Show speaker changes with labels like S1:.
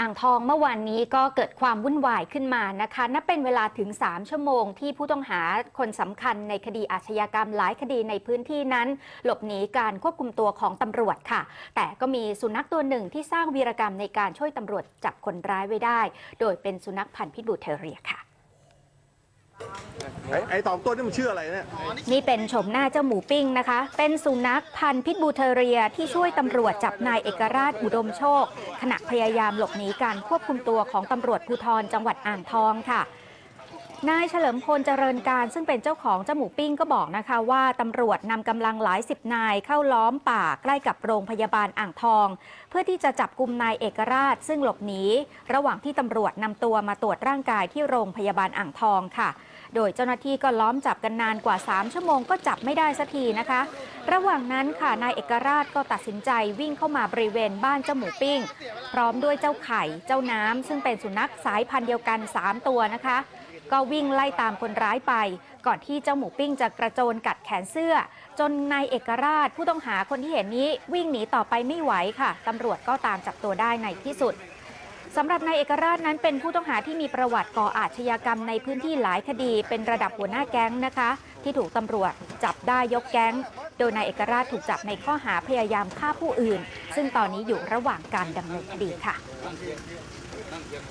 S1: อ่างทองเมื่อวานนี้ก็เกิดความวุ่นวายขึ้นมานะคะนับเป็นเวลาถึง 3 ชั่วโมงที่ผู้ต้องหาคนสำคัญในคดีอาชญากรรมหลายคดีในพื้นที่นั้น หลบหนีการควบคุมตัวของตำรวจค่ะ แต่ก็มีสุนัขตัวหนึ่งที่สร้างวีรกรรมในการช่วยตำรวจจับคนร้ายไว้ได้ โดยเป็นสุนัขพันธุ์พิษบูเทเรียค่ะ
S2: ไอ้ไอ้สองตัวนี่มันชื่ออะไรเนี่ย
S1: นี่เป็นชมหน้าเจ้าหมูปิ้งนะคะ เป็นสุนัขพันธุ์พิษบูเทเรียที่ช่วยตำรวจจับนายเอกราชอุดมโชค ขณะพยายามหลบหนีการควบคุมตัวของตำรวจภูธรจังหวัดอ่างทองค่ะ นายเฉลิมพลเจริญการซึ่งเป็นเจ้าของเจ้าหมูปิ้งก็บอกนะคะว่าตำรวจนำกำลังหลายสิบนายเข้าล้อมป่าใกล้กับโรงพยาบาลอ่างทอง เพื่อที่จะจับกลุ่มนายเอกราช ซึ่งหลบหนีระหว่างที่ตำรวจนำตัวมาตรวจร่างกายที่โรงพยาบาลอ่างทองค่ะ โดยเจ้าหน้าที่ก็ล้อมจับกันนานกว่า 3 ชั่วโมงก็จับไม่ได้สักทีนะคะ ระหว่างนั้นค่ะนายเอกราชก็ตัดสินใจวิ่งเข้ามาบริเวณบ้านเจ้าหมูปิ้ง พร้อมด้วยเจ้าไข่เจ้าน้ำซึ่งเป็นสุนัขสายพันธุ์เดียวกัน 3 ตัวนะคะ ก็วิ่งไล่ตามคนร้ายไป ก่อนที่เจ้าหมูปิ้งจะกระโจนกัดแขนเสื้อ จนนายเอกราชผู้ต้องหาคนที่เห็นนี้วิ่งหนีต่อไปไม่ไหวค่ะตำรวจก็ตามจับตัวได้ในที่สุดสำหรับนายเอกราชนั้นเป็นผู้ต้องหาที่มีประวัติก่ออาชญากรรมในพื้นที่หลายคดี เป็นระดับหัวหน้าแก๊งนะคะ ที่ถูกตำรวจจับได้ยกแก๊ง โดยนายเอกราชถูกจับในข้อหาพยายามฆ่าผู้อื่น ซึ่งตอนนี้อยู่ระหว่างการดำเนินคดีค่ะ